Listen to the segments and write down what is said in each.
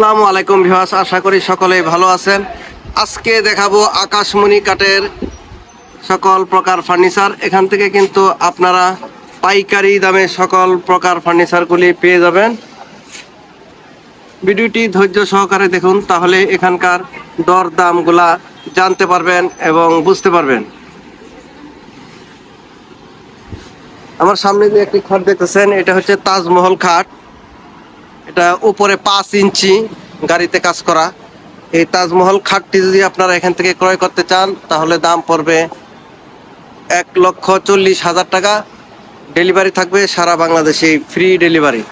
আসসালামু আলাইকুম ভিউয়ার্স, আশা করি সকলেই ভালো আছেন। আজকে দেখাবো আকাশমণি কাঠের সকল প্রকার ফার্নিচার। এখান থেকে কিন্তু আপনারা পাইকারি দামে সকল প্রকার ফার্নিচারগুলি পেয়ে যাবেন। ভিডিওটি ধৈর্য সহকারে দেখুন, তাহলে এখানকার দর দামগুলা জানতে পারবেন এবং বুঝতে পারবেন। আমার সামনে যে একটি খাট দেখতেছেন, এটা হচ্ছে তাজমহল খাট। এটা উপরে পাঁচ ইঞ্চি গাড়িতে কাজ করা। এই তাজমহল খাটটি যদি আপনারা এখান থেকে ক্রয় করতে চান, তাহলে দাম পড়বে এক লক্ষ চল্লিশ হাজার টাকা। ডেলিভারি থাকবে সারা বাংলাদেশে ফ্রি ডেলিভারি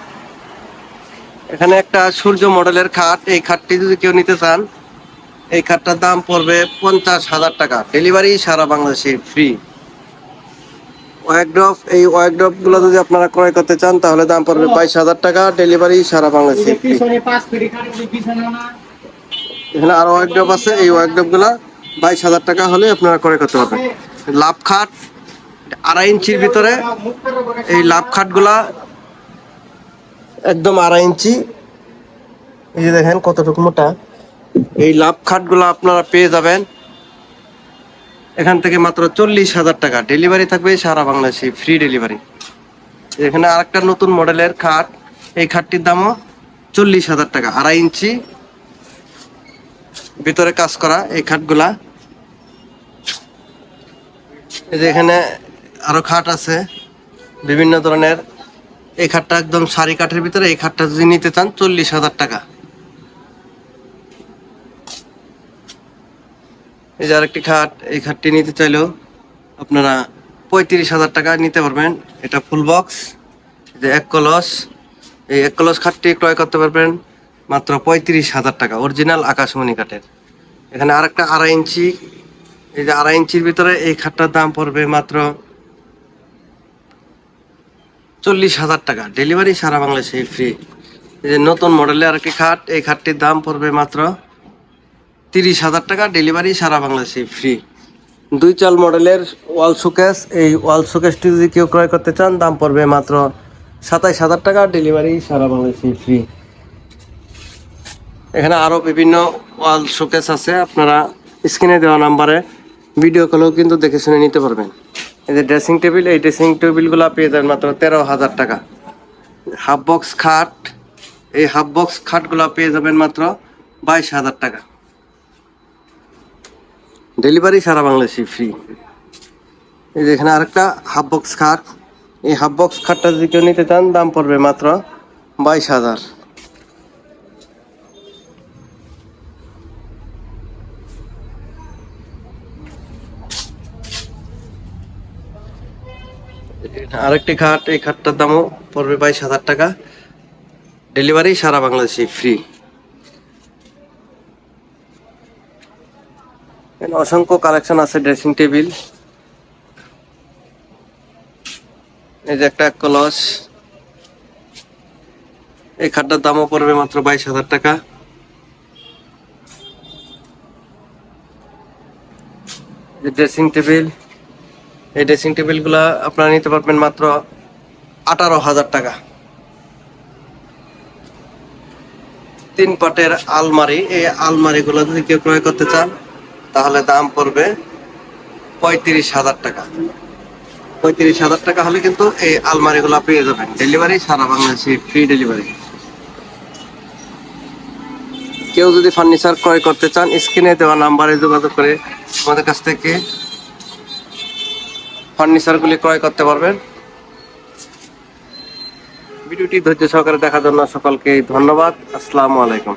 এখানে একটা সূর্য মডেলের খাট। এই খাটটি যদি কেউ নিতে চান, এই খাটটার দাম পড়বে পঞ্চাশ হাজার টাকা। ডেলিভারি সারা বাংলাদেশে ফ্রি ওয়াইড্রপ এই ওয়াইড্রপগুলো যদি আপনারা ক্রয় করতে চান তাহলে দাম পড়বে বাইশ হাজার টাকা ডেলিভারি সারা বাংলাদেশে এখানে আরও ওয়াইড্রপ আছে এই ওয়াইড্রপগুলা বাইশ হাজার টাকা হলে আপনারা ক্রয় করতে পারবেন। লাভ খাট আড়াই ইঞ্চির ভিতরে এই লাভ খাটগুলা একদম আড়াই ইঞ্চি। এই যে দেখেন কতটুকু মোটা। এই লাভ খাটগুলা আপনারা পেয়ে যাবেন এখান থেকে মাত্র চল্লিশ হাজার টাকা। ডেলিভারি থাকবে সারা বাংলাদেশে ফ্রি ডেলিভারি এখানে আরেকটা নতুন মডেলের খাট। এই খাটটির দামও চল্লিশ হাজার টাকা, আড়াই ইঞ্চি। ভিতরে কাজ করা এই খাটগুলা। এই যে এখানে আরও খাট আছে, বিভিন্ন ধরনের। এই খাটটা একদম সারি কাঠের ভিতরে, এই খাটটা যদি নিতে চান চল্লিশ হাজার টাকা। এই যে আরেকটি খাট, এই খাটটি নিতে চাইলেও আপনারা পঁয়ত্রিশ হাজার টাকা নিতে পারবেন। এটা ফুল বক্স যে এক কলস, এই এক কলস খাটটি ক্রয় করতে পারবেন মাত্র পঁয়ত্রিশ হাজার টাকা, অরিজিনাল আকাশমণি কাঠের এখানে আরেকটা আড়াই ইঞ্চি, এই যে আড়াই ইঞ্চির ভিতরে এই খাটটার দাম পড়বে মাত্র চল্লিশ হাজার টাকা। ডেলিভারি সারা বাংলাদেশে ফ্রি এই যে নতুন মডেলের আরেকটি খাট, এই খাটটির দাম পড়বে মাত্র তিরিশ হাজার টাকা ডেলিভারি সারা বাংলাদেশে ফ্রি দুই চাল মডেলের ওয়াল শোকেস এই ওয়াল শোকেসটি যদি কেউ ক্রয় করতে চান, দাম পড়বে মাত্র সাতাইশ হাজার টাকা ডেলিভারি সারা বাংলাদেশে ফ্রি এখানে আরও বিভিন্ন ওয়াল শোকেস আছে, আপনারা স্ক্রিনে দেওয়া নাম্বারে ভিডিও কলেও কিন্তু দেখে শুনে নিতে পারবেন। এই যে ড্রেসিং টেবিল এই ড্রেসিং টেবিলগুলো পেয়ে যাবেন মাত্র তেরো হাজার টাকা। হাফ বক্স খাট, এই হাফ বক্স খাটগুলো পেয়ে যাবেন মাত্র বাইশ হাজার টাকা। ডেলিভারি সারা বাংলাদেশে ফ্রি এই যে এখানে আরেকটা হাফ বক্স খাট এই হাফ বক্স খাটটা যদি কেউ নিতে চান, দাম পড়বে মাত্র বাইশ হাজার। আরেকটি খাট এই খাটটার দামও পড়বে বাইশ হাজার টাকা। ডেলিভারি সারা বাংলাদেশে ফ্রি অসংখ্য কালেকশন আছে ড্রেসিং টেবিল এই যে একটা কলস। এই খাটটার দামও পড়বে মাত্র বাইশ হাজার টাকা। ড্রেসিং টেবিল এই ড্রেসিং টেবিলগুলা আপনারা নিতে পারবেন মাত্র আঠারো হাজার টাকা। তিন পাটের আলমারি। এই আলমারিগুলো যদি কেউ ক্রয় করতে চান তাহলে দাম পড়বে পঁয়ত্রিশ হাজার টাকা। পঁয়ত্রিশ হাজার টাকা হলে কিন্তু এই আলমারি আলমারিগুলো পেয়ে যাবেন। ডেলিভারি সারা বাংলাদেশে ফ্রি ডেলিভারি কেউ যদি ফার্নিচার ক্রয় করতে চান, স্ক্রিনে দেওয়া নাম্বারে যোগাযোগ করে আমাদের কাছ থেকে ফার্নিচারগুলি ক্রয় করতে পারবেন। ভিডিওটি ধৈর্য সহকারে দেখার জন্য সকলকে ধন্যবাদ। আসসালামু আলাইকুম।